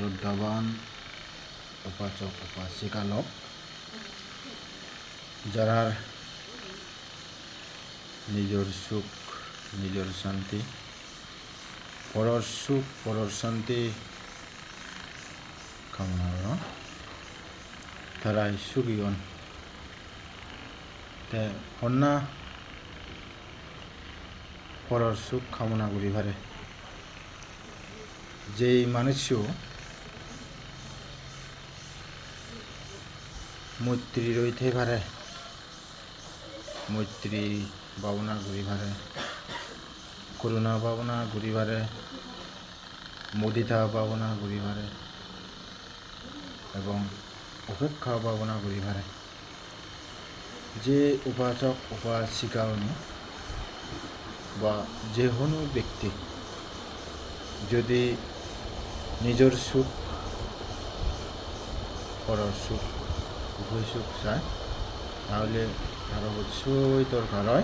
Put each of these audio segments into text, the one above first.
শ্রদ্ধাবান উপাচক, উপাসিকা লোক। যারা নিজের সুখ, নিজের শান্তি, পরর সুখ, পরর শান্তি কামনা করেন তারাই সুখীগণ। তে অন্যা পরর সুখ কামনা করি পারে যেই মানুষও মৈত্রী রইতে পারে। মৈত্রী ভাবনা করি পারে। করুণা ভাবনা করি পারে। মুদিতা ভাবনা করি পারে। এবং উপেক্ষা ভাবনা করি পারে। যে উপাসক, উপাসিকা অনু বা যে কোনো ব্যক্তি যদি নিজের সুখ পরর সুখ সুখ চায়। তাহলে তার অবশ্যই দরকার হয়।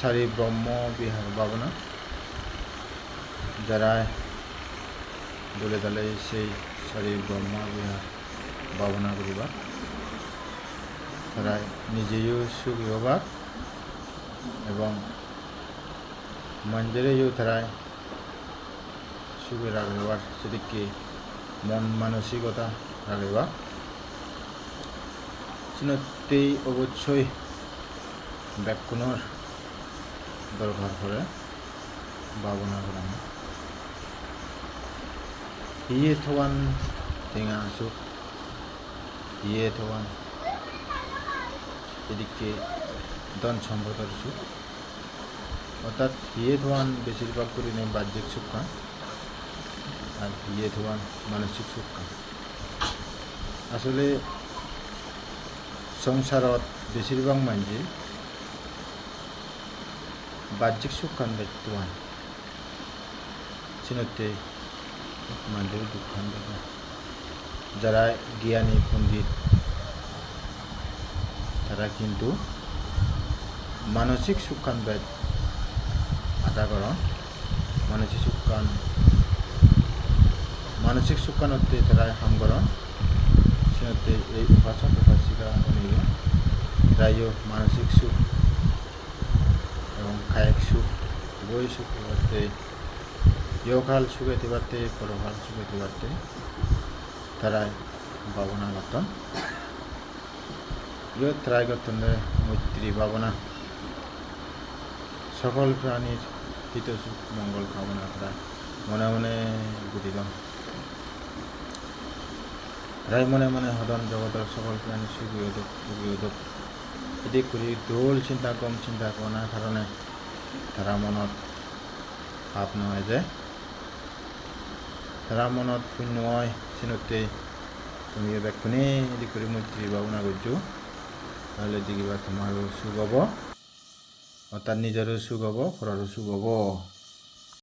সারি ব্রহ্ম বিহার ভাবনা। যারা দলে দলে সেই সারি ব্রহ্ম বিহার ভাবনা করিবা। তারা নিজেও সুখী হবার এবং মঞ্জরেও তারা সুখে রাখবার সেদিকে মন মানসিকতা রাখবা চিনতেই অবশ্যই ব্যাকুণর দরকার করে ভাবনা করানো ইয়ে থবান টেঙা সুখ ইয়ে থবান এদিকে ধন সম্পদের সুখ অর্থাৎ ইয়ে ধোয়ান বেশিরভাগ পরিমাণে বাহ্যিক সুখ আর ইয়ে ধোয়ান মানসিক সুখ আসলে সংসারত বেশিরভাগ মানুষে বাহ্যিক সুখ খান ব্যক্তবান চিনতে মানুষের দুঃখান যারা জ্ঞানী, পণ্ডিত, তারা কিন্তু মানসিক সুখান বেদ আশা কর মানসিক সুখান মানসিক সুখানতে তারা হাম সিনতে এই উপাসক উপাসিকা নিয়ে রায় মানসিক সুখ এবং কায়িক সুখ উভয় সুখ পারতে ইহকাল সুখেতে পারতে পরকাল সুখেতে পারতে তারাই ভাবনা করতেন ইয় ত্রায় করতেন মৈত্রী ভাবনা সকল প্রাণীর হিত সুখ মঙ্গল কামনা করা মনে মনে বুঝিলাম রায় মনে মনে হদন জগতের সকল প্রাণী সুখী উদক সুখী উদক এটি কৰি দৌল চিন্তা, কম চিন্তা কৰাৰ কাৰণে তাৰা মনত ভাৱ নহয় যে। তাৰা মনত হয় চিনতে তুমি এবার কোনে এদি কৰি মৈত্ৰী ভাৱনা কৰিছোঁ তাহলে দেখিবা তোমারও সুখ হব, অর্থাৎ নিজেরও সুখ হব পরেরও সুখ হব।